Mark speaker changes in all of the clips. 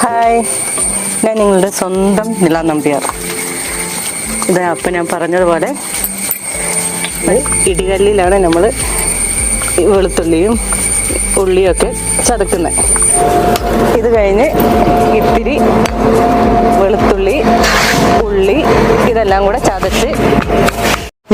Speaker 1: Hi. ഞാൻ നിങ്ങളുടെ സ്വന്തം നില നമ്പ്യാർ. ഇത് അപ്പം ഞാൻ പറഞ്ഞതുപോലെ ഇടികല്ലിലാണ് നമ്മൾ വെളുത്തുള്ളിയും ഉള്ളിയൊക്കെ ചതക്കുന്നത് ഇത് കഴിഞ്ഞ് ഇത്തിരി വെളുത്തുള്ളി ഉള്ളി ഇതെല്ലാം കൂടെ ചതച്ച്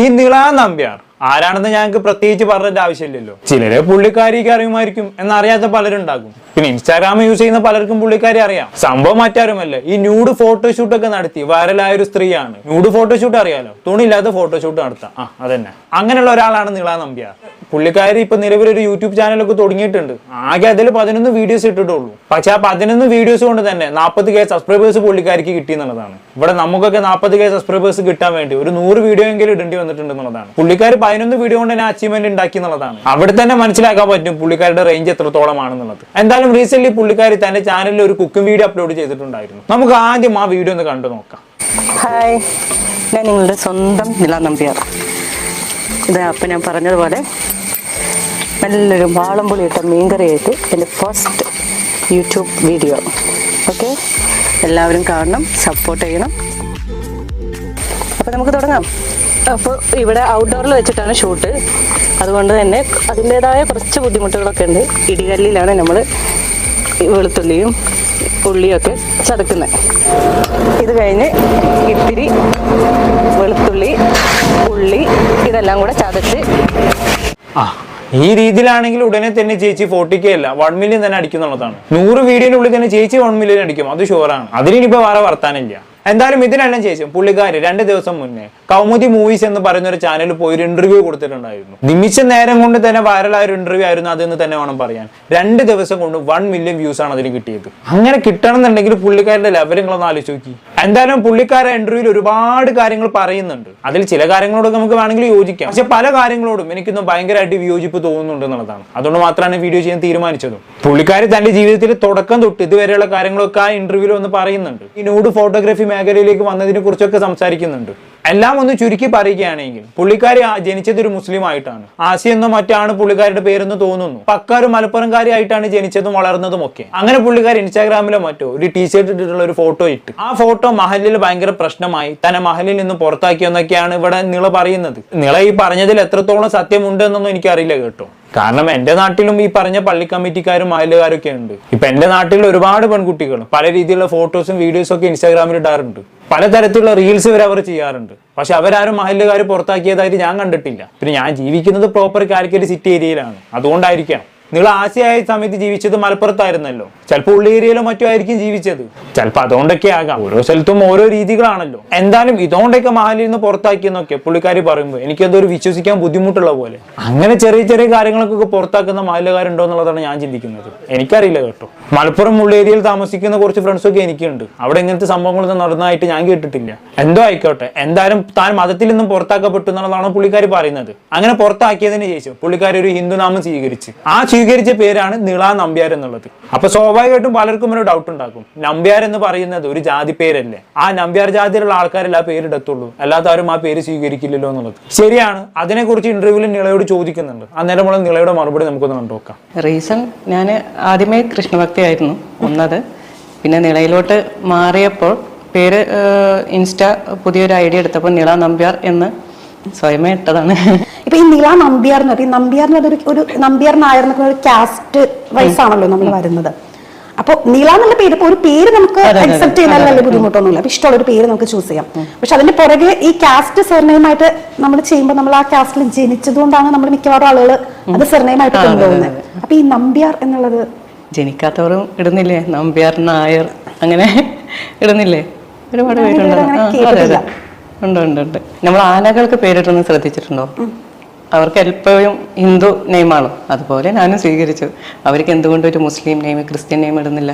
Speaker 2: ഈ നിളാ നമ്പ്യാർ ആരാണെന്ന് ഞങ്ങൾക്ക് പ്രത്യേകിച്ച് പറഞ്ഞിട്ട് ആവശ്യമില്ലല്ലോ. ചിലരെ പുള്ളിക്കാരിക്ക് അറിയുമായിരിക്കും എന്നറിയാത്ത പലരും ഉണ്ടാകും പിന്നെ ഇൻസ്റ്റാഗ്രാം യൂസ് ചെയ്യുന്ന പലർക്കും പുള്ളിക്കാരെ അറിയാം. സംഭവം മറ്റാരുമല്ല. ഈ ന്യൂഡ് ഫോട്ടോഷൂട്ട് ഒക്കെ നടത്തി വൈറലായ ഒരു സ്ത്രീയാണ്. ന്യൂഡ് ഫോട്ടോഷൂട്ട് അറിയാലോ? തുണിയില്ലാത്ത ഫോട്ടോഷൂട്ട് നടത്താം. ആ അതന്നെ. അങ്ങനെയുള്ള ഒരാളാണ് നീളാ നമ്പ്യാർ പുള്ളിക്കാരി ഇപ്പൊ ഒരു യൂട്യൂബ് ചാനലൊക്കെ തുടങ്ങിയിട്ടുണ്ട്. ആകെ അതിൽ പതിനൊന്ന് വീഡിയോസ് ഇട്ടിട്ടുള്ളൂ. പക്ഷെ ആ പതിനൊന്ന് വീഡിയോസ് കൊണ്ട് തന്നെ നാൽപ്പത് കെ സബ്സ്ക്രൈബേഴ്സ് പുള്ളിക്കാരിക്ക് കിട്ടി എന്നുള്ളതാണ്. ഇവിടെ നമുക്കൊക്കെ നാൽപ്പത് കെ സബ്സ്ക്രൈബേഴ്സ് കിട്ടാൻ വേണ്ടി ഒരു നൂറ് വീഡിയോ എങ്കിലും ഇടേണ്ടി വന്നിട്ടുണ്ട് എന്നുള്ളതാണ്. പുള്ളിക്കാർ പതിനൊന്ന് വീഡിയോ കൊണ്ട് തന്നെ അച്ചീവ്മെന്റ് ഉണ്ടാക്കി എന്നുള്ളതാണ്. അവിടെ തന്നെ മനസ്സിലാക്കാൻ പറ്റും പുള്ളിക്കാരുടെ റേഞ്ച് എത്രത്തോളമാണെന്നുള്ളത്. എന്തായാലും റീസെന്റ് പുള്ളിക്കാരി തന്റെ ചാനലിൽ ഒരു കുക്കിംഗ് വീഡിയോ അപ്ലോഡ് ചെയ്തിട്ടുണ്ടായിരുന്നു. നമുക്ക് ആദ്യം ആ വീഡിയോ ഒന്ന് കണ്ടു നോക്കാം.
Speaker 1: ഹായ് ഞാൻ നിങ്ങളുടെ സ്വന്തം നില നമ്പ്യാർ. ഇത് അപ്പം ഞാൻ പറഞ്ഞതുപോലെ നല്ലൊരു വാളംപുളി ഇട്ട മീൻകറിയായിട്ട് എന്റെ ഫസ്റ്റ് യൂട്യൂബ് വീഡിയോ ഓക്കെ എല്ലാവരും കാണണം സപ്പോർട്ട് ചെയ്യണം. അപ്പോൾ നമുക്ക് തുടങ്ങാം. അപ്പോൾ ഇവിടെ ഔട്ട്ഡോറിൽ വെച്ചിട്ടാണ് ഷൂട്ട് അതുകൊണ്ട് തന്നെ അതിന്റേതായ കുറച്ച് ബുദ്ധിമുട്ടുകളൊക്കെ ഉണ്ട്. ഇടികല്ലിലാണ് നമ്മൾ വെളുത്തുള്ളിയും ഉള്ളിയൊക്കെ ചതക്കുന്നത് ഇത് കഴിഞ്ഞ് ഇത്തിരി വെളുത്തുള്ളി ഉള്ളി ഇതെല്ലാം കൂടെ ചതച്ച്
Speaker 2: ആ ഈ രീതിയിലാണെങ്കിൽ ഉടനെ തന്നെ ചേച്ചി ഫോർട്ടി കെ അല്ല വൺ മില്യൺ തന്നെ അടിക്കുന്നുള്ളതാണ്. നൂറ് വീഡിയോനുള്ളിൽ തന്നെ ചേച്ചി വൺ മില്യൺ അടിക്കും അത് ഷുവറാണ് അതിനിപ്പോ വേറെ വർത്താനില്ല എന്തായാലും ഇതിനെല്ലാം ചേച്ചും പുള്ളിക്കാര് രണ്ട് ദിവസം മുന്നേ കൗമുദി മൂവീസ് എന്ന് പറയുന്ന ഒരു ചാനലിൽ പോയി ഒരു ഇന്റർവ്യൂ കൊടുത്തിട്ടുണ്ടായിരുന്നു. നിമിഷ നേരം കൊണ്ട് തന്നെ വൈറലായ ഒരു ഇന്റർവ്യൂ ആയിരുന്നു അതെന്ന് തന്നെ വേണം പറയാൻ. രണ്ട് ദിവസം കൊണ്ട് വൺ മില്യൺ വ്യൂസ് ആണ് അതിന് കിട്ടിയത്. അങ്ങനെ കിട്ടണം എന്നുണ്ടെങ്കിൽ പുള്ളിക്കാരുടെ ലെവലുകളൊന്ന് ആലോചിച്ച് നോക്കി. എന്തായാലും പുള്ളിക്കാരെ ഇന്റർവ്യൂവിൽ ഒരുപാട് കാര്യങ്ങൾ പറയുന്നുണ്ട്. അതിൽ ചില കാര്യങ്ങളോടൊക്കെ നമുക്ക് വേണമെങ്കിൽ യോജിക്കാം. പക്ഷെ പല കാര്യങ്ങളോടും എനിക്കൊന്നും ഭയങ്കരമായിട്ട് വിയോജിപ്പ് തോന്നുന്നുണ്ട് എന്നുള്ളതാണ്. അതുകൊണ്ട് മാത്രമാണ് വീഡിയോ ചെയ്യാൻ തീരുമാനിച്ചതും. പുള്ളിക്കാരി തന്റെ ജീവിതത്തിൽ തുടക്കം തൊട്ട് ഇതുവരെയുള്ള കാര്യങ്ങളൊക്കെ ആ ഇന്റർവ്യൂവിൽ ഒന്ന് പറയുന്നുണ്ട്. ഈ നൂട് ഫോട്ടോഗ്രാഫി മേഖലയിലേക്ക് വന്നതിനെ കുറിച്ചൊക്കെ സംസാരിക്കുന്നുണ്ട്. എല്ലാം ഒന്ന് ചുരുക്കി പറയുകയാണെങ്കിൽ പുള്ളിക്കാരി ജനിച്ചത് ഒരു മുസ്ലിം ആയിട്ടാണ് ആസി എന്നോ മറ്റാണ് പുള്ളിക്കാരുടെ പേരെന്ന് തോന്നുന്നു. പക്ക ഒരു മലപ്പുറംകാരി ആയിട്ടാണ് ജനിച്ചതും വളർന്നതും ഒക്കെ അങ്ങനെ പുള്ളിക്കാരി ഇൻസ്റ്റാഗ്രാമിലോ മറ്റോ ഒരു ടീഷർട്ട് ഇട്ടിട്ടുള്ള ഒരു ഫോട്ടോ ഇട്ട്. ആ ഫോട്ടോ മഹലിൽ ഭയങ്കര പ്രശ്നമായി. തന്നെ മഹലിൽ നിന്ന് പുറത്താക്കിയെന്നൊക്കെയാണ് ഇവിടെ നിള പറയുന്നത്. നിള ഈ പറഞ്ഞതിൽ എത്രത്തോളം സത്യമുണ്ട് എന്നൊന്നും എനിക്കറിയില്ല കേട്ടോ. കാരണം എന്റെ നാട്ടിലും ഈ പറഞ്ഞ പള്ളി കമ്മിറ്റിക്കാരും മഹലുകാരും ഒക്കെ ഉണ്ട്. ഇപ്പൊ എന്റെ നാട്ടിൽ ഒരുപാട് പെൺകുട്ടികൾ പല രീതിയിലുള്ള ഫോട്ടോസും വീഡിയോസും ഒക്കെ ഇൻസ്റ്റാഗ്രാമിൽ ഇടാറുണ്ട്. പലതരത്തിലുള്ള റീൽസ് വരെ അവർ ചെയ്യാറുണ്ട്. പക്ഷെ അവരാരും മഹലുകാർ പുറത്താക്കിയതായിട്ട് ഞാൻ കണ്ടിട്ടില്ല. പിന്നെ ഞാൻ ജീവിക്കുന്നത് പ്രോപ്പർ കാലിക്കറ്റ് സിറ്റി ഏരിയയിലാണ് അതുകൊണ്ടായിരിക്കാം നിങ്ങൾ ആശയായ സമയത്ത് ജീവിച്ചത് മലപ്പുറത്തായിരുന്നല്ലോ. ചിലപ്പോൾ ഉള്ളേരിയയിലോ മറ്റോ ആയിരിക്കും ജീവിച്ചത്. ചിലപ്പോൾ അതുകൊണ്ടൊക്കെ ആകാം. ഓരോ സ്ഥലത്തും ഓരോ രീതികളാണല്ലോ. എന്തായാലും ഇതുകൊണ്ടൊക്കെ മഹലിൽ നിന്ന് പുറത്താക്കിയെന്നൊക്കെ പുള്ളിക്കാരി പറയുമ്പോൾ എനിക്കതൊരു വിശ്വസിക്കാൻ ബുദ്ധിമുട്ടുള്ള പോലെ. അങ്ങനെ ചെറിയ ചെറിയ കാര്യങ്ങൾക്കൊക്കെ പുറത്താക്കുന്ന മഹലുകാരുണ്ടോ എന്നുള്ളതാണ് ഞാൻ ചിന്തിക്കുന്നത്. എനിക്കറിയില്ല കേട്ടോ. മലപ്പുറം ഉള്ളേരിയയിൽ താമസിക്കുന്ന കുറച്ച് ഫ്രണ്ട്സൊക്കെ എനിക്കുണ്ട്. അവിടെ ഇങ്ങനത്തെ സംഭവങ്ങളൊന്നും നടന്നതായിട്ട് ഞാൻ കേട്ടിട്ടില്ല. എന്തോ ആയിക്കോട്ടെ. എന്തായാലും താൻ മതത്തിൽ നിന്നും പുറത്താക്കപ്പെട്ടു എന്നുള്ളതാണ് പുള്ളിക്കാരി പറയുന്നത്. അങ്ങനെ പുറത്താക്കിയതിന് ശേഷം പുള്ളിക്കാരി ഒരു ഹിന്ദുനാമം സ്വീകരിച്ച്. ആ സ്വീകരിച്ച പേരാണ് നിള നമ്പ്യാർ എന്നുള്ളത്. അപ്പൊ സ്വാഭാവികമായിട്ടും പലർക്കും ഒരു ഡൗട്ട് ഉണ്ടാക്കും നമ്പ്യാർ എന്ന് പറയുന്നത് ഒരു ജാതി പേരല്ലേ? ആ നമ്പ്യാർ ജാതിയിലുള്ള ആൾക്കാരല്ല ആ പേരിടത്തുള്ളൂ അല്ലാത്ത ആരും ആ പേര് സ്വീകരിക്കില്ലല്ലോ എന്നുള്ളത്. ശരിയാണ്. അതിനെക്കുറിച്ച് ഇന്റർവ്യൂവിൽ നിളയോട് ചോദിക്കുന്നുണ്ട്. അന്നേരം നമ്മൾ നിളയുടെ മറുപടി നമുക്കൊന്ന് കണ്ടുനോക്കാം.
Speaker 1: റീസൺ ഞാൻ ആദ്യമേ കൃഷ്ണഭക്തിയായിരുന്നു ഒന്നത്. പിന്നെ നിളയിലോട്ട് മാറിയപ്പോൾ പേര് ഇൻസ്റ്റ പുതിയൊരു ഐഡിയ എടുത്തപ്പോൾ നിള നമ്പ്യാർ എന്ന് സ്വയമേ ഇട്ടതാണ്.
Speaker 3: ഇപ്പൊ ഈ നില നമ്പ്യാർ എന്ന് പറയും. നമ്പ്യാർ എന്ന് പറഞ്ഞ ഒരു നമ്പ്യാർ നായർ എന്നൊക്കെ ഒരു കാസ്റ്റ് വൈസ് ആണല്ലോ നമ്മൾ വരുന്നത്. അപ്പൊ നീള എന്നുള്ള പേര് ഇപ്പൊ ഒരു പേര് നമുക്ക് അക്സെപ്റ്റ് ചെയ്യുന്നതിൽ വലിയ ബുദ്ധിമുട്ടൊന്നുമില്ല. അപ്പൊ ഇഷ്ടമുള്ള ഒരു പേര് നമുക്ക് ചൂസ് ചെയ്യാം. പക്ഷെ അതിന്റെ പുറകെ ഈ കാസ്റ്റ് സെർനെയിമായിട്ട് നമ്മൾ ചെയ്യുമ്പോൾ നമ്മൾ ആ കാസ്റ്റിൽ ജനിച്ചതുകൊണ്ടാണ് നമ്മൾ മിക്കവാറും ആളുകൾ അത് സെർനെയിമായിട്ട് കൊണ്ടുപോകുന്നത്. അപ്പൊ ഈ നമ്പ്യാർ എന്നുള്ളത്?
Speaker 1: ജനിക്കാത്തവരും ഇടുന്നില്ലേ? നമ്പ്യാർ നായർ അങ്ങനെ ഇടുന്നില്ലേ? ഒരുപാട് പേരുണ്ട്. ഉണ്ട് ഉണ്ട് ഉണ്ട്. നമ്മൾ ആനകൾക്ക് പേരിട്ടൊന്ന് ശ്രദ്ധിച്ചിട്ടുണ്ടോ? അവർക്ക് എപ്പോഴും ഹിന്ദു നെയിമാണ് അതുപോലെ ഞാനും സ്വീകരിച്ചു. അവർക്ക് എന്തുകൊണ്ട് ഒരു മുസ്ലിം നെയിം ക്രിസ്ത്യൻ നെയിം ഇടുന്നില്ല?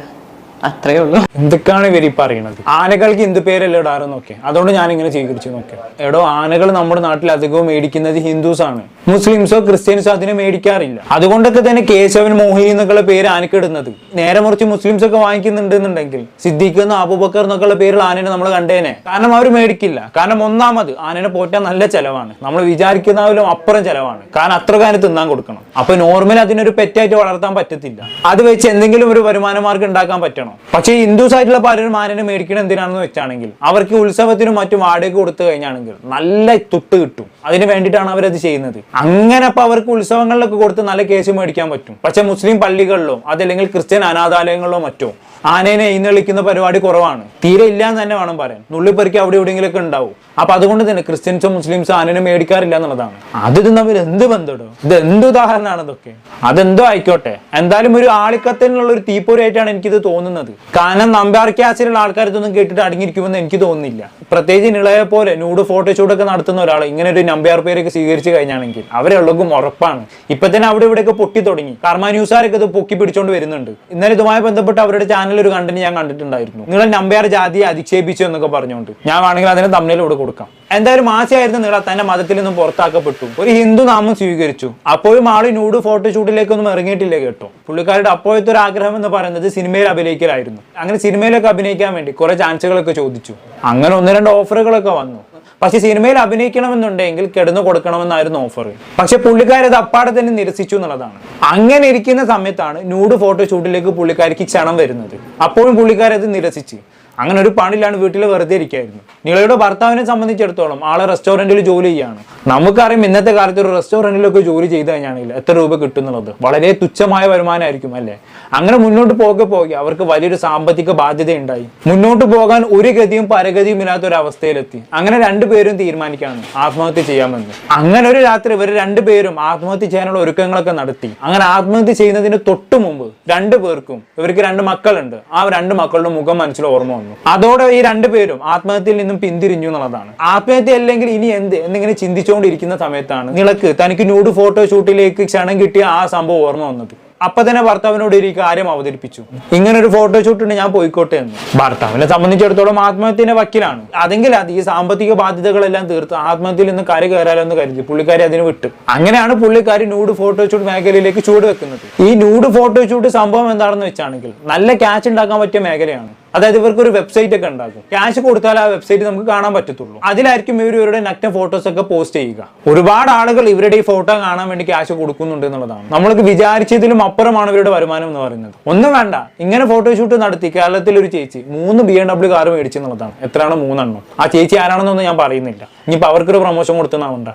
Speaker 1: അത്രേ ഉള്ളൂ.
Speaker 2: എന്തൊക്കെയാണ് ഇവർ ഈ പറയുന്നത് ആനകൾക്ക് എന്ത് ഇടാറ് ഇടാറെന്നൊക്കെ അതുകൊണ്ട് ഞാൻ ഇങ്ങനെ സ്വീകരിച്ചു നോക്കെ എടോ ആനകൾ നമ്മുടെ നാട്ടിൽ അധികവും മേടിക്കുന്നത് ഹിന്ദുസ് ആണ്. മുസ്ലിംസോ ക്രിസ്ത്യൻസോ അതിനെ മേടിക്കാറില്ല. അതുകൊണ്ടൊക്കെ തന്നെ കേശവൻ മോഹിനി എന്നൊക്കെയുള്ള പേര് ആനക്കിടുന്നത് നേരെ മറിച്ച് മുസ്ലിംസ് ഒക്കെ വാങ്ങിക്കുന്നുണ്ട് എന്നുണ്ടെങ്കിൽ സിദ്ദീഖ് എന്ന അബൂബക്കർ എന്നൊക്കെയുള്ള പേരിൽ ആനനെ നമ്മൾ കണ്ടേനെ. കാരണം അവർ മേടിക്കില്ല. കാരണം ഒന്നാമത് ആനനെ പോറ്റാൻ നല്ല ചെലവാണ്. നമ്മൾ വിചാരിക്കുന്നതിലും അപ്പുറം ചെലവാണ്. കാരണം അത്ര കാര്യം തിന്നാൻ കൊടുക്കണം. അപ്പൊ നോർമൽ അതിനൊരു പെറ്റായിട്ട് വളർത്താൻ പറ്റത്തില്ല. അത് വെച്ച് എന്തെങ്കിലും ഒരു വരുമാന മാർഗം ഉണ്ടാക്കാൻ പറ്റണം? പക്ഷേ ഹിന്ദുസ് ആയിട്ടുള്ള പലരും ആനനെ മേടിക്കണം എന്തിനാണെന്ന് വെച്ചാണെങ്കിൽ അവർക്ക് ഉത്സവത്തിനും മറ്റും വാടക കൊടുത്തു കഴിഞ്ഞാണെങ്കിൽ നല്ല തുട്ട് കിട്ടും. അതിന് വേണ്ടിയിട്ടാണ് അവരത് ചെയ്യുന്നത്. അങ്ങനെ അപ്പൊ അവർക്ക് ഉത്സവങ്ങളിലൊക്കെ കൊടുത്ത് നല്ല കേസ് മേടിക്കാൻ പറ്റും. പക്ഷെ മുസ്ലിം പള്ളികളിലോ അതല്ലെങ്കിൽ ക്രിസ്ത്യൻ അനാഥാലയങ്ങളിലോ മറ്റോ ആനേനെ എഴുന്നള്ളിക്കുന്ന പരിപാടി കുറവാണ്. തീരെ ഇല്ല എന്ന് തന്നെ വേണം പറയാൻ. നുള്ളിപ്പെറുക്കി അവിടെ എവിടെയെങ്കിലൊക്കെ ഉണ്ടാവും. അപ്പൊ അതുകൊണ്ട് തന്നെ ക്രിസ്ത്യൻസോ മുസ്ലിംസോ ആനനെ മേടിക്കാറില്ല എന്നുള്ളതാണ്. അത് ഇത് തമ്മിൽ എന്ത് ബന്ധമുണ്ടോ ഇത് എന്ത് ഉദാഹരണമാണ് ഇതൊക്കെ? അതെന്തോ ആയിക്കോട്ടെ. എന്തായാലും ഒരു ആളിക്കത്തിനുള്ള ഒരു തീപ്പൊരായിട്ടാണ് എനിക്കിത് തോന്നുന്നത്. കാരണം നമ്പ്യാർ ക്യാസിലുള്ള ആൾക്കാർ ഇതൊന്നും കേട്ടിട്ട് അടങ്ങിയിരിക്കുമെന്ന് എനിക്ക് തോന്നുന്നില്ല. പ്രത്യേകിച്ച് നിളയെ പോലെ നൂഡ് ഫോട്ടോഷൂട്ടൊക്കെ നടത്തുന്ന ഒരാൾ ഇങ്ങനെ ഒരു നമ്പ്യാർ പേരൊക്കെ സ്വീകരിച്ചു കഴിഞ്ഞാണെങ്കിൽ അവരുള്ളതും ഉറപ്പാണ്. ഇപ്പൊ തന്നെ അവിടെ ഇവിടെയൊക്കെ പൊട്ടി തുടങ്ങി. കർമ്മ ന്യൂസാരൊക്കെ ഇത് പൊക്കി പിടിച്ചോണ്ട് വരുന്നുണ്ട്. ഇന്നലെ ഇതുമായി ബന്ധപ്പെട്ട് അവരുടെ ചാനൽ ഒരു കണ്ടന്റ് ഞാൻ കണ്ടിട്ടുണ്ടായിരുന്നു. നിങ്ങൾ നമ്പ്യാർ ജാതിയെ അധിക്ഷേപിച്ചു എന്നൊക്കെ പറഞ്ഞുകൊണ്ട് ഞാൻ വേണമെങ്കിൽ അതിന് തമ്മിലൂടെ കൊടുക്കാം. എന്തായാലും ആശയായിരുന്ന നീള തന്റെ മതത്തിൽ നിന്നും പുറത്താക്കപ്പെട്ടു. ഒരു ഹിന്ദു നാമം സ്വീകരിച്ചു. അപ്പോഴും ആൾ നൂഡ് ഫോട്ടോഷൂട്ടിലേക്കൊന്നും ഇറങ്ങിയിട്ടില്ല കേട്ടോ. പുള്ളിക്കാരുടെ അപ്പോഴത്തെ ഒരു ആഗ്രഹം എന്ന് പറയുന്നത് സിനിമയിൽ അഭിനയിക്കലായിരുന്നു. അങ്ങനെ സിനിമയിലൊക്കെ അഭിനയിക്കാൻ വേണ്ടി കുറെ ചാൻസുകളൊക്കെ ചോദിച്ചു. അങ്ങനെ ഒന്ന് രണ്ട് ഓഫറുകളൊക്കെ വന്നു. പക്ഷെ സിനിമയിൽ അഭിനയിക്കണമെന്നുണ്ടെങ്കിൽ കിടന്നു കൊടുക്കണമെന്നായിരുന്നു ഓഫർ പക്ഷെ പുള്ളിക്കാരത് അപ്പാടെ തന്നെ നിരസിച്ചു എന്നുള്ളതാണ്. അങ്ങനെ ഇരിക്കുന്ന സമയത്താണ് നൂഡ് ഫോട്ടോഷൂട്ടിലേക്ക് പുള്ളിക്കാരിക്ക് ക്ഷണം വരുന്നത്. അപ്പോഴും പുള്ളിക്കാരത് നിരസിച്ച്. അങ്ങനെ ഒരു പണിയിലാണ് വീട്ടിൽ വെറുതെ ഇരിക്കുകയായിരുന്നു നിളയുടെ ഭർത്താവിനെ സംബന്ധിച്ചിടത്തോളം ആളെ റെസ്റ്റോറന്റിൽ ജോലി ചെയ്യാണ്. നമുക്കറിയാം ഇന്നത്തെ കാലത്ത് ഒരു റെസ്റ്റോറന്റിലൊക്കെ ജോലി ചെയ്ത് കഴിഞ്ഞാണെങ്കിൽ എത്ര രൂപ കിട്ടുന്നുള്ളത്. വളരെ തുച്ഛമായ വരുമാനമായിരിക്കും അല്ലേ? അങ്ങനെ മുന്നോട്ട് പോകെ പോകെ അവർക്ക് വലിയൊരു സാമ്പത്തിക ബാധ്യത ഉണ്ടായി മുന്നോട്ട് പോകാൻ ഒരു ഗതിയും പരഗതിയും ഇല്ലാത്ത ഒരു അവസ്ഥയിലെത്തി. അങ്ങനെ രണ്ടുപേരും തീരുമാനിക്കാണ് ആത്മഹത്യ ചെയ്യാമെന്ന്. അങ്ങനെ ഒരു രാത്രി ഇവർ രണ്ടുപേരും ആത്മഹത്യ ചെയ്യാനുള്ള ഒരുക്കങ്ങളൊക്കെ നടത്തി. അങ്ങനെ ആത്മഹത്യ ചെയ്യുന്നതിന് തൊട്ടു മുമ്പ് രണ്ടു പേർക്കും ഇവർക്ക് രണ്ട് മക്കളുണ്ട്. ആ രണ്ട് മക്കളുടെ മുഖം മനസ്സിൽ ഓർമ്മ വന്നു. അതോടെ ഈ രണ്ടുപേരും ആത്മഹത്യയിൽ നിന്നും പിന്തിരിഞ്ഞു എന്നുള്ളതാണ്. ആത്മഹത്യ അല്ലെങ്കിൽ ഇനി എന്ത് എന്നിങ്ങനെ ചിന്തിച്ചുകൊണ്ടിരിക്കുന്ന സമയത്താണ് നിളക്ക് തനിക്ക് ന്യൂഡ് ഫോട്ടോ ഷൂട്ടിലേക്ക് ക്ഷണം കിട്ടിയ ആ സംഭവം ഓർമ്മ വന്നത്. അപ്പൊ തന്നെ ഭർത്താവിനോട് ഈ കാര്യം അവതരിപ്പിച്ചു. ഇങ്ങനെ ഒരു ഫോട്ടോ ഷൂട്ട് ഉണ്ട് ഞാൻ പോയിക്കോട്ടെ എന്ന്. ഭർത്താവിനെ സംബന്ധിച്ചിടത്തോളം ആത്മഹത്യന്റെ വക്കിലാണ്. അതെങ്കിൽ അത് ഈ സാമ്പത്തിക ബാധ്യതകളെല്ലാം തീർത്ത് ആത്മഹത്യയിൽ നിന്ന് കര കയറാലോ എന്ന് കരുതി പുള്ളിക്കാരി അതിന് വിട്ടു. അങ്ങനെയാണ് പുള്ളിക്കാരി ന്യൂഡ് ഫോട്ടോ ഷൂട്ട് മേഖലയിലേക്ക് ചൂട് വെക്കുന്നത്. ഈ ന്യൂഡ് ഫോട്ടോ ഷൂട്ട് സംഭവം എന്താണെന്ന് വെച്ചാണെങ്കിൽ നല്ല ക്യാച്ച് ഉണ്ടാക്കാൻ പറ്റിയ മേഖലയാണ്. അതായത് ഇവർക്ക് ഒരു വെബ്സൈറ്റ് ഒക്കെ ഉണ്ടാക്കും. ക്യാഷ് കൊടുത്താൽ ആ വെബ്സൈറ്റ് നമുക്ക് കാണാൻ പറ്റത്തുള്ളൂ. അതിലായിരിക്കും ഇവർ ഇവരുടെ നഗ്ന ഫോട്ടോസ് ഒക്കെ പോസ്റ്റ് ചെയ്യുക. ഒരുപാട് ആളുകൾ ഇവരുടെ ഈ ഫോട്ടോ കാണാൻ വേണ്ടി ക്യാഷ് കൊടുക്കുന്നുണ്ട് എന്നുള്ളതാണ്. നമ്മൾക്ക് വിചാരിച്ചതിലും അപ്പുറമാണ് ഇവരുടെ വരുമാനം എന്ന് പറയുന്നത്. ഒന്നും വേണ്ട. ഇങ്ങനെ ഫോട്ടോഷൂട്ട് നടത്തി കേരളത്തിൽ ഒരു ചേച്ചി മൂന്ന് ബി എം ഡബ്ല്യു കാർ മേടിച്ചെന്നുള്ളതാണ് എത്രയാണ് മൂന്നെണ്ണം. ആ ചേച്ചി ആരാണെന്നൊന്നും ഞാൻ പറയുന്നില്ല. ഇനിയിപ്പോൾ അവർക്കൊരു പ്രൊമോഷൻ കൊടുത്തുന്നാവണ്ട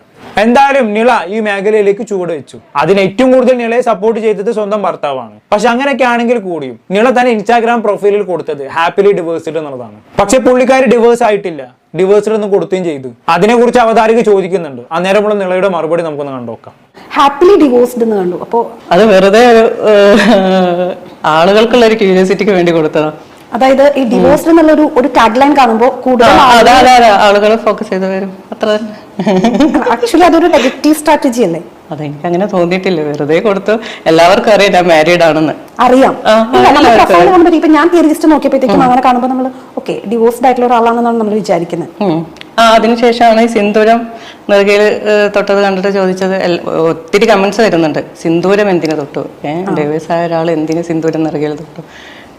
Speaker 2: എന്തായാലും നിള ഈ മേഖലയിലേക്ക് ചുവട് വെച്ചു. അതിന് ഏറ്റവും കൂടുതൽ നിളയെ സപ്പോർട്ട് ചെയ്തത് സ്വന്തം ഭർത്താവാണ്. പക്ഷെ അങ്ങനെയൊക്കെ ആണെങ്കിൽ കൂടിയും നിള തന്നെ ഇൻസ്റ്റാഗ്രാം പ്രൊഫൈലിൽ കൊടുത്തത് ഹാപ്പിലി ഡിവേഴ്സ്ഡ് എന്നുള്ളതാണ്. പക്ഷെ പുള്ളിക്കാരി ഡിവേഴ്സ് ആയിട്ടില്ല. ഡിവേഴ്സ്ഡ് എന്ന് കൊടുക്കുകയും ചെയ്തു. അതിനെക്കുറിച്ച് അവതാരിക ചോദിക്കുന്നുണ്ട്. അന്നേരമുള്ള നിളയുടെ മറുപടി നമുക്കൊന്ന് കണ്ടോക്കാം
Speaker 3: ഹാപ്പിലി ഡിവോഴ്സ്ഡ് എന്ന് കണ്ടു. അപ്പോൾ
Speaker 1: അത് വെറുതെ ആളുകൾക്കുള്ള ഒരു ക്യൂരിയോസിറ്റിക്ക് വേണ്ടി കൊടുത്തതാ.
Speaker 3: അതായത് ഈ ഡിവോഴ്സ് എന്നുള്ളൊരു ഒരു ടാഗ് ലൈൻ കാണുമ്പോൾ കൂടുതൽ
Speaker 1: അതെ അതെ അതെ. ആളുകൾ ഫോക്കസ് ചെയ്ത് വരും. അത്ര
Speaker 3: ആക്ച്വലി അതൊരു നെഗറ്റീവ് സ്ട്രാറ്റജി അല്ലേ?
Speaker 1: അതെനിക്ക് അങ്ങനെ തോന്നിയിട്ടില്ല. വെറുതെ കൊടുത്തു. എല്ലാവർക്കും അറിയാം ഞാൻ മാരീഡ് ആണെന്ന്.
Speaker 3: അറിയാം. ഇപ്പൊ ഞാൻ തിയറി ലിസ്റ്റ് നോക്കിയപ്പോഴത്തേക്കും അങ്ങനെ കാണുമ്പോൾ നമ്മൾ ഓക്കെ ഡിവോഴ്സ്ഡ് ആയിട്ടുള്ള ഒരാളാണെന്നാണ് നമ്മൾ വിചാരിക്കുന്നത്
Speaker 1: ആ അതിനുശേഷമാണ് ഈ സിന്ദൂരം നെറുകയിൽ തൊട്ടത് കണ്ടിട്ട് ചോദിച്ചത് ഒത്തിരി കമന്റ്സ് വരുന്നുണ്ട്. സിന്ദൂരം എന്തിനു തൊട്ടു? ഏഹ് ഡിവോഴ്സ് ആയ ഒരാൾ എന്തിനു സിന്ദൂരം നെറുകയിൽ തൊട്ടു?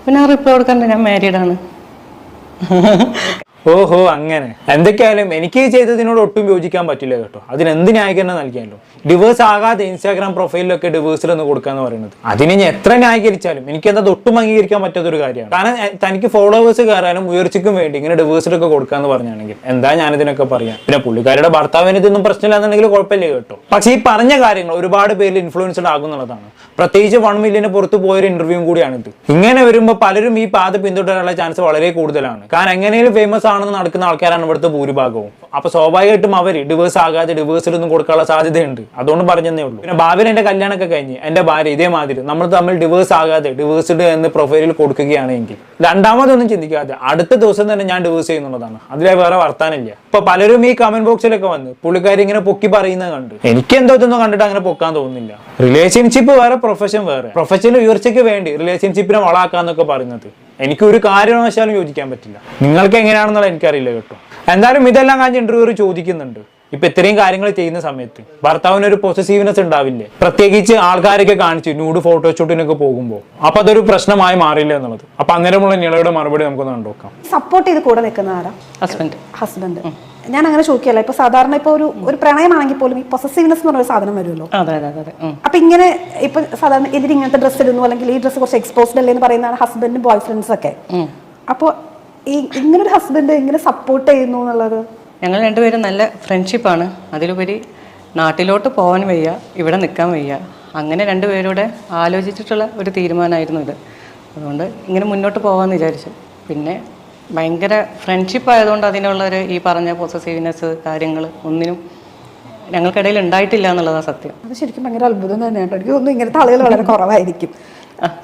Speaker 1: പിന്നെ ആ റിപ്ലൈ കൊടുക്കണ്ട ഞാൻ മാരീഡാണ്
Speaker 2: ഓഹോ അങ്ങനെ. എന്തൊക്കെയായാലും എനിക്ക് ചെയ്തതിനോട് ഒട്ടും യോജിക്കാൻ പറ്റില്ല കേട്ടോ. അതിന് എന്ത് ന്യായീകരണം നൽകിയാലോ. ഡിവേഴ്സ് ആകാതെ ഇൻസ്റ്റാഗ്രാം പ്രൊഫൈലിലൊക്കെ ഡിവേഴ്സിൽ ഒന്ന് കൊടുക്കാന്ന് പറയുന്നത്. അതിനെ എത്ര ന്യായീകരിച്ചാലും എനിക്ക് എന്താ ഒട്ടും അംഗീകരിക്കാൻ പറ്റാത്ത ഒരു കാര്യമാണ്. കാരണം തനിക്ക് ഫോളോവേഴ്സ് കയറാനും ഉയർച്ചയ്ക്കും വേണ്ടി ഇങ്ങനെ ഡിവേഴ്സിലൊക്കെ കൊടുക്കാന്ന് പറഞ്ഞാണെങ്കിൽ എന്താ ഞാനിതിനൊക്കെ പറയാം? പിന്നെ പുള്ളിക്കാരുടെ ഭർത്താവിന് ഇതൊന്നും പ്രശ്നമില്ലാന്നുണ്ടെങ്കിൽ കുഴപ്പമില്ല കേട്ടോ. പക്ഷേ ഈ പറഞ്ഞ കാര്യങ്ങൾ ഒരുപാട് പേരിൽ ഇൻഫ്ലുവൻസ്ഡ് ആകുന്നുള്ളതാണ് പ്രത്യേകിച്ച് വൺ മില്യന് പുറത്ത് പോയൊരു ഇന്റർവ്യൂ കൂടിയാണിത്. ഇങ്ങനെ വരുമ്പോൾ പലരും ഈ പാത പിന്തുടരാനുള്ള ചാൻസ് വളരെ കൂടുതലാണ്. കാരണം എങ്ങനെയും ഫേമസ് ആണെന്ന് നടക്കുന്ന ആൾക്കാരാണ് ഇവിടുത്തെ ഭൂരിഭാഗവും. അപ്പൊ സ്വാഭാവികമായിട്ടും അവർ ഡിവേഴ്സ് ആകാതെ ഡിവേഴ്സിലൊന്നും കൊടുക്കാനുള്ള സാധ്യതയുണ്ട്. അതുകൊണ്ട് പറഞ്ഞതേ ഉള്ളൂ. പിന്നെ ഭാവിയിൽ എന്റെ കല്യാണമൊക്കെ കഴിഞ്ഞ് എന്റെ ഭാര്യ ഇതേമാതിരി നമ്മൾ തമ്മിൽ ഡിവേഴ്സ് ആകാതെ ഡിവേഴ്സ്ഡ് എന്ന് പ്രൊഫൈലിൽ കൊടുക്കുകയാണെങ്കിൽ രണ്ടാമതൊന്നും ചിന്തിക്കാതെ അടുത്ത ദിവസം തന്നെ ഞാൻ ഡിവേഴ്സ് ചെയ്യുന്നുള്ളതാണ്. അതിലെ വേറെ വർത്താനില്ല ഇപ്പൊ പലരും ഈ കമന്റ് ബോക്സിലൊക്കെ വന്ന് പുള്ളിക്കാരി ഇങ്ങനെ പൊക്കി പറയുന്നത് കണ്ട്. എനിക്ക് എന്തോ ഇതൊന്നും കണ്ടിട്ട് അങ്ങനെ പൊക്കാൻ തോന്നുന്നില്ല. റിലേഷൻഷിപ്പ് വേറെ പ്രൊഫഷൻ വേറെ. പ്രൊഫഷണൽ ഉയർച്ചയ്ക്ക് വേണ്ടി റിലേഷൻഷിപ്പിനെ വളാക്കാന്നൊക്കെ പറയുന്നത്. എനിക്ക് ഒരു കാരണവശാലും യോജിക്കാൻ പറ്റില്ല. നിങ്ങൾക്ക് എങ്ങനെയാണെന്നുള്ള എനിക്കറിയില്ല കേട്ടോ. എന്തായാലും ഇതെല്ലാം കാണിച്ച് ഇന്റർവ്യൂ ചോദിക്കുന്നുണ്ട്. ഇപ്പൊ ഇത്രയും കാര്യങ്ങൾ ചെയ്യുന്ന സമയത്ത് ഭർത്താവിന് ഒരു പൊസസീവ്നെസ് ഉണ്ടാവില്ലേ? പ്രത്യേകിച്ച് ആൾക്കാരൊക്കെ കാണിച്ച് ന്യൂഡ് ഫോട്ടോഷൂട്ടിനൊക്കെ പോകുമ്പോൾ അപ്പൊ അതൊരു പ്രശ്നമായി മാറില്ല എന്നുള്ളത്. അപ്പൊ അന്നേരമുള്ള നിളയുടെ മറുപടി നമുക്കൊന്ന് കണ്ടുനോക്കാം.
Speaker 3: സപ്പോർട്ട് ചെയ്ത് കൂടെ നിൽക്കുന്ന ആരാ?
Speaker 1: ഹസ്ബൻഡ്
Speaker 3: ഹസ്ബൻഡ് ഞാൻ അങ്ങനെ ചോദിക്കല്ല ഇപ്പൊ സാധാരണ ഇപ്പൊ ഒരു ഒരു പ്രണയമാണെങ്കിൽ പോലും ഈ പൊസസീവ്നെസ് എന്ന് പറഞ്ഞ ഒരു സാധനം വരുമല്ലോ?
Speaker 1: അതെ അതെ അതെ അതെ.
Speaker 3: അപ്പൊ ഇങ്ങനെ ഇപ്പൊ സാധാരണ എതിരി ഇങ്ങനത്തെ ഡ്രസ്സ് ഇടുന്നു അല്ലെങ്കിൽ ഈ ഡ്രസ്സ് കുറച്ച് എക്സ്പോസ്ഡ് അല്ലേ എന്ന് പറയുന്നതാണ് ഹസ്ബൻഡും ബോയ് ഫ്രണ്ട്സ് ഒക്കെ അപ്പോൾ ഈ ഇങ്ങനെ ഒരു ഹസ്ബൻഡ് ഇങ്ങനെ സപ്പോർട്ട് ചെയ്യുന്നു എന്നുള്ളത്?
Speaker 1: ഞങ്ങൾ രണ്ടുപേരും നല്ല ഫ്രണ്ട്ഷിപ്പാണ് അതിലുപരി നാട്ടിലോട്ട് പോകാൻ വയ്യ ഇവിടെ നിൽക്കാൻ വയ്യ. അങ്ങനെ രണ്ടുപേരൂടെ ആലോചിച്ചിട്ടുള്ള ഒരു തീരുമാനമായിരുന്നു ഇത്. അതുകൊണ്ട് ഇങ്ങനെ മുന്നോട്ട് പോകാമെന്ന് വിചാരിച്ചു. പിന്നെ ഭയങ്കര ഫ്രണ്ട്ഷിപ്പ് ആയതുകൊണ്ട് അതിനുള്ളൊരു ഈ പറഞ്ഞ പോസിറ്റീവ്നെസ് കാര്യങ്ങൾ ഒന്നിനും ഞങ്ങൾക്കിടയിൽ ഉണ്ടായിട്ടില്ല എന്നുള്ളതാണ് സത്യം.
Speaker 3: അത് ശരിക്കും ഭയങ്കര അത്ഭുതം തന്നെയാണ്. എനിക്ക് തോന്നുന്നു ഇങ്ങനത്തെ ആളുകൾ വളരെ കുറവായിരിക്കും.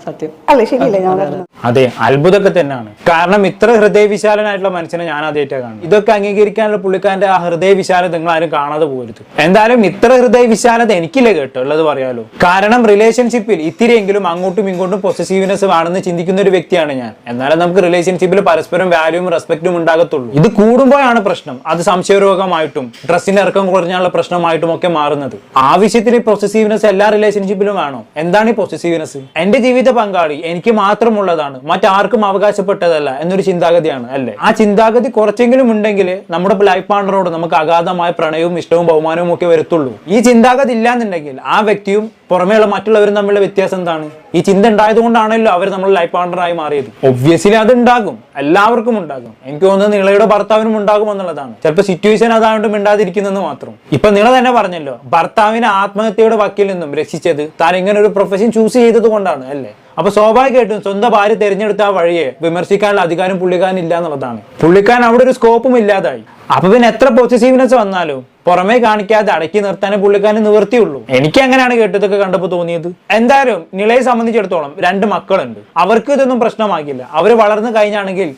Speaker 1: സത്യം.
Speaker 3: അല്ലേ ശരിയല്ലേ ഞാൻ പറഞ്ഞത്?
Speaker 2: അതെ അത്ഭുതമൊക്കെ തന്നെയാണ്. കാരണം ഇത്ര ഹൃദയവിശാലനായിട്ടുള്ള മനുഷ്യനെ ഞാൻ ആദ്യമായിട്ടാണ് കാണുന്നത്. ഇതൊക്കെ അംഗീകരിക്കാനുള്ള പുള്ളിക്കാരന്റെ ആ ഹൃദയവിശാലത നിങ്ങൾ ആരും കാണാതെ പോരുത് എന്തായാലും ഇത്ര ഹൃദയവിശാലത എനിക്കില്ല കേട്ടോ ഉള്ളത് പറയാലോ? കാരണം റിലേഷൻഷിപ്പിൽ ഇത്തിരിയെങ്കിലും അങ്ങോട്ടും ഇങ്ങോട്ടും പൊസസീവ്നെസ് ആണെന്ന് ചിന്തിക്കുന്ന ഒരു വ്യക്തിയാണ് ഞാൻ. എന്നാലും നമുക്ക് റിലേഷൻഷിപ്പിൽ പരസ്പരം വാല്യൂവും റെസ്പെക്റ്റും ഉണ്ടാകത്തുള്ളൂ. ഇത് കൂടുമ്പോഴാണ് പ്രശ്നം. അത് സംശയരോഗമായിട്ടും ഡ്രസ്സിന്റെ ഇറക്കം കുറഞ്ഞാലുള്ള പ്രശ്നമായിട്ടും ഒക്കെ മാറുന്നത്. ആവശ്യത്തിന് പൊസസീവ്നെസ് എല്ലാ റിലേഷൻഷിപ്പിലും വേണോ? എന്താണ് ഈ പൊസസീവ്നെസ് എന്റെ ജീവിത പങ്കാളി എനിക്ക് മാത്രമുള്ളതാണ്. മറ്റാർക്കും അവകാശപ്പെട്ടതല്ല എന്നൊരു ചിന്താഗതിയാണ് അല്ലേ? ആ ചിന്താഗതി കുറച്ചെങ്കിലും ഉണ്ടെങ്കിൽ നമ്മുടെ ലൈഫ് പാർട്ണറോട് നമുക്ക് അഗാധമായ പ്രണയവും ഇഷ്ടവും ബഹുമാനവും ഒക്കെ വരത്തുള്ളൂ. ഈ ചിന്താഗതി ഇല്ലാന്നുണ്ടെങ്കിൽ ആ വ്യക്തിയും പുറമേയുള്ള മറ്റുള്ളവരും തമ്മിലുള്ള വ്യത്യാസം എന്താണ്? ഈ ചിന്ത ഉണ്ടായതുകൊണ്ടാണല്ലോ അവർ നമ്മൾ ലൈഫ് പാർട്ണറായി മാറിയത്. ഒബ്വിയസ്ലി അത് ഉണ്ടാകും. എല്ലാവർക്കും ഉണ്ടാകും. എനിക്ക് തോന്നുന്നത് നിളയുടെ ഭർത്താവിനും ഉണ്ടാകും എന്നുള്ളതാണ്. ചിലപ്പോൾ സിറ്റുവേഷൻ അതാണ്ട് മിണ്ടാതിരിക്കുന്നെന്ന് മാത്രം. ഇപ്പൊ നിള തന്നെ പറഞ്ഞല്ലോ ഭർത്താവിനെ ആത്മഹത്യയുടെ വക്കിൽ നിന്നും രക്ഷിച്ചത് താൻ ഇങ്ങനെ ഒരു പ്രൊഫഷൻ ചൂസ് ചെയ്തത് കൊണ്ടാണ് അല്ലേ? അപ്പൊ സ്വാഭാവികമായിട്ടും സ്വന്തം ഭാര്യ തിരഞ്ഞെടുത്ത ആ വഴിയെ വിമർശിക്കാനുള്ള അധികാരം പുള്ളിക്കാരൻ ഇല്ല എന്നുള്ളതാണ്. പുള്ളിക്കാരൻ അവിടെ ഒരു സ്കോപ്പും ഇല്ലാതായി. അപ്പൊ പിന്നെ എത്ര പോസിറ്റീവ്നെസ് വന്നാലും പുറമേ കാണിക്കാതെ അടക്കി നിർത്താനേ പുള്ളിക്കാരന് നിവർത്തിയുള്ളൂ. എനിക്ക് അങ്ങനെയാണ് കേട്ടതൊക്കെ കണ്ടപ്പോൾ തോന്നിയത്. എന്തായാലും നിളയെ സംബന്ധിച്ചിടത്തോളം രണ്ട് മക്കളുണ്ട്. അവർക്ക് ഇതൊന്നും പ്രശ്നമാകില്ല. അവർ വളർന്നു കഴിഞ്ഞാണെങ്കിൽ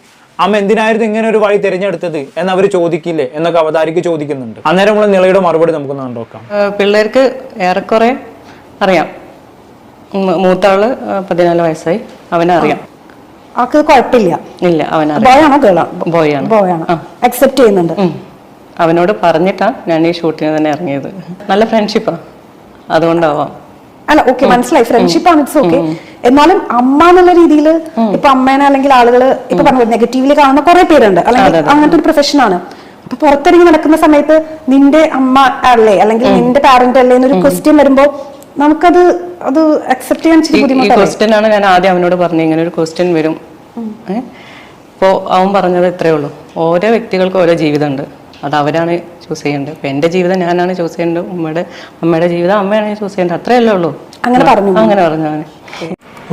Speaker 2: അമ്മ എന്തിനായിരുന്നു ഇങ്ങനെ ഒരു വഴി തിരഞ്ഞെടുത്തത് എന്ന് അവർ ചോദിക്കില്ലേ എന്നൊക്കെ അവതാരിക്ക് ചോദിക്കുന്നുണ്ട്. അന്നേരം നമ്മൾ നിളയുടെ മറുപടി നമുക്ക് കണ്ടോക്കാം
Speaker 1: ആ, പിള്ളേർക്ക് ഏറെക്കുറെ അറിയാം. മൂത്താൾ പതിനാല് വയസ്സായി. അവനറിയാം.
Speaker 3: ആൾക്ക് കുഴപ്പമില്ല.
Speaker 1: ഇല്ല അവനറിയാം.
Speaker 3: ബോയ് ആണ് ഗേളാ?
Speaker 1: ബോയ് ആണ്
Speaker 3: ബോയ് ആണ് അക്സെപ്റ്റ് ചെയ്യുന്നുണ്ട്.
Speaker 1: അവനോട് പറഞ്ഞിട്ടാണ് ഞാൻ ഈ ഷൂട്ടിന് തന്നെ ഇറങ്ങിയത്. നല്ല ഫ്രണ്ട്ഷിപ്പാ അതുകൊണ്ടാവാം.
Speaker 3: അല്ല ഓക്കെ മനസ്സിലായി. ഫ്രണ്ട്ഷിപ്പ് ആണ് ഇറ്റ്സ് ഓക്കെ എന്നാലും അമ്മ എന്നുള്ള രീതിയിൽ ഇപ്പൊ അമ്മേനെ അല്ലെങ്കിൽ ആളുകൾ ഇപ്പൊ പറഞ്ഞു നെഗറ്റീവ്ലി കാണുന്ന കുറെ പേരുണ്ട്. അല്ലെങ്കിൽ അങ്ങനത്തെ ഒരു പ്രൊഫഷൻ ആണ്. അപ്പൊ പുറത്തിറങ്ങി നടക്കുന്ന സമയത്ത് നിന്റെ അമ്മ അല്ലേ? അല്ലെങ്കിൽ നിന്റെ പാരന്റ് അല്ലേ? എന്നൊരു ക്വസ്റ്റ്യൻ വരുമ്പോ നമുക്കത് അത് അക്സെപ്റ്റ് ചെയ്യാൻ
Speaker 1: ഈ ക്വസ്റ്റ്യൻ ആണ് ഞാൻ ആദ്യം അവനോട് പറഞ്ഞു ഇങ്ങനെ ഒരു ക്വസ്റ്റ്യൻ വരും. അപ്പോൾ അവൻ പറഞ്ഞത് ഇത്രേ ഉള്ളൂ. ഓരോ വ്യക്തികൾക്കും ഓരോ ജീവിതമുണ്ട്. അത് അവരാണ് ചൂസ് ചെയ്യേണ്ടത്. അപ്പം എന്റെ ജീവിതം ഞാനാണ് ചൂസ് ചെയ്യേണ്ടത്. ഉമ്മയുടെ അമ്മയുടെ ജീവിതം അമ്മയാണ് ചൂസ് ചെയ്യേണ്ടത്. അത്രയല്ലേ ഉള്ളൂ.
Speaker 3: അങ്ങനെ പറഞ്ഞു
Speaker 1: അങ്ങനെ പറഞ്ഞു അവന്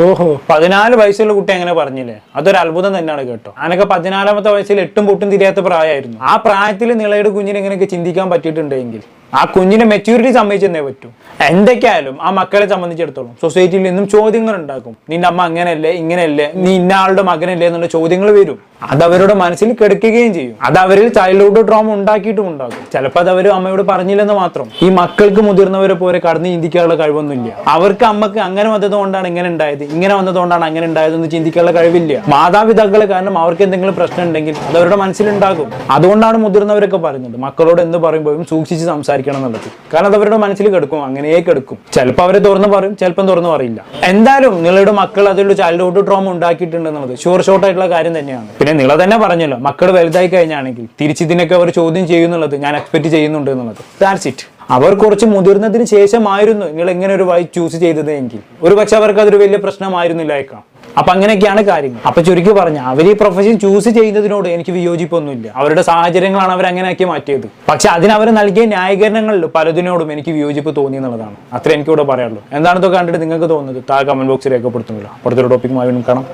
Speaker 2: ഓഹോ പതിനാല് വയസ്സുള്ള കുട്ടി അങ്ങനെ പറഞ്ഞില്ലേ? അതൊരു അത്ഭുതം തന്നെയാണ് കേട്ടോ. അനൊക്കെ പതിനാലാമത്തെ വയസ്സിൽ എട്ടും പൊട്ടും തിരിയാത്ത പ്രായമായിരുന്നു. ആ പ്രായത്തിൽ നിളയുടെ കുഞ്ഞിനെ ഇങ്ങനെയൊക്കെ ചിന്തിക്കാൻ പറ്റിയിട്ടുണ്ടെങ്കിൽ? ആ കുഞ്ഞിനെ മെച്യൂരിറ്റി സമ്മതിച്ചെന്നേ പറ്റൂ. എന്തൊക്കെയായാലും ആ മക്കളെ സംബന്ധിച്ചിടത്തോളം സൊസൈറ്റിയിൽ നിന്നും ചോദ്യങ്ങൾ ഉണ്ടാക്കും. നിന്റെ അമ്മ അങ്ങനെയല്ലേ ഇങ്ങനെയല്ലേ നീ ഇന്ന ആളുടെ മകനല്ലേ എന്നുള്ള ചോദ്യങ്ങൾ വരും. അത് അവരുടെ മനസ്സിൽ കെടുക്കുകയും ചെയ്യും. അത് അവരിൽ ചൈൽഡ്ഹുഡ് ട്രോമ ഉണ്ടാക്കിയിട്ടും ഉണ്ടാകും ചിലപ്പോൾ അത് അവർ അമ്മയോട് പറഞ്ഞില്ലെന്ന് മാത്രം. ഈ മക്കൾക്ക് മുതിർന്നവരെ പോലെ കടന്ന് ചിന്തിക്കാനുള്ള കഴിവൊന്നുമില്ല. അവർക്ക് അമ്മയ്ക്ക് അങ്ങനെ വന്നതുകൊണ്ടാണ് ഇങ്ങനെ ഉണ്ടായത് ഇങ്ങനെ വന്നതുകൊണ്ടാണ് അങ്ങനെ ഉണ്ടായതെന്ന് ചിന്തിക്കാനുള്ള കഴിവില്ല. മാതാപിതാക്കളെ കാരണം അവർക്ക് എന്തെങ്കിലും പ്രശ്നം ഉണ്ടെങ്കിൽ അത് അവരുടെ മനസ്സിലുണ്ടാകും. അതുകൊണ്ടാണ് മുതിർന്നവരൊക്കെ പറയുന്നത്. മക്കളോട് എന്ത് പറയുമ്പോഴും സൂക്ഷിച്ച് സംസാരിക്കണം എന്നുള്ളത് കാരണം അത് അവരുടെ മനസ്സിൽ കിടക്കും അങ്ങനെയേ കിടക്കും. ചിലപ്പോൾ അവരെ തുറന്നു പറയും ചിലപ്പം തുറന്നു പറയില്ല. എന്തായാലും നിങ്ങളുടെ മക്കൾ അതിലൊരു ചൈൽഡ്ഹുഡ് ട്രോമ ഉണ്ടാക്കിയിട്ടുണ്ട് എന്നുള്ളത് ഷോർട്ട് ആയിട്ടുള്ള കാര്യം തന്നെയാണ്. പിന്നെ നിള തന്നെ പറഞ്ഞല്ലോ മക്കൾ വലുതായി കഴിഞ്ഞാണെങ്കിൽ തിരിച്ചിതിനൊക്കെ അവർ ചോദ്യം ചെയ്യുന്നുള്ളത് ഞാൻ എക്സ്പെക്ട് ചെയ്യുന്നുണ്ട് എന്നുള്ളത്. ദാറ്റ്സ് ഇറ്റ് അവർ കുറച്ച് മുതിർന്നതിന് ശേഷമായിരുന്നു നിങ്ങൾ എങ്ങനെ ഒരു വഴി ചൂസ് ചെയ്തത് എങ്കിൽ ഒരു പക്ഷെ അവർക്ക് അതൊരു വലിയ പ്രശ്നമായിരുന്നില്ലേക്കാം അപ്പൊ അങ്ങനെയൊക്കെയാണ് കാര്യങ്ങൾ. അപ്പൊ ചുരുക്കി പറഞ്ഞ അവർ ഈ പ്രൊഫഷൻ ചൂസ് ചെയ്യുന്നതിനോട് എനിക്ക് വിയോജിപ്പൊന്നുമില്ല. അവരുടെ സാഹചര്യങ്ങളാണ് അവർ അങ്ങനെ ആക്കി മാറ്റിയത്. പക്ഷെ അതിന് അവർ നൽകിയ ന്യായീകരണങ്ങളിൽ പലതിനോടും എനിക്ക് വിയോജിപ്പ് തോന്നി എന്നുള്ളതാണ്. അത്ര എനിക്കിവിടെ പറയാനുള്ളൂ. എന്താണെന്നൊക്കെ കണ്ടിട്ട് നിങ്ങൾക്ക് തോന്നുന്നത് താഴെ കമന്റ് ബോക്സിൽ രേഖപ്പെടുത്തുന്നില്ല അപ്പുറത്തൊരു ടോപ്പിക്കുമായി കാണാം.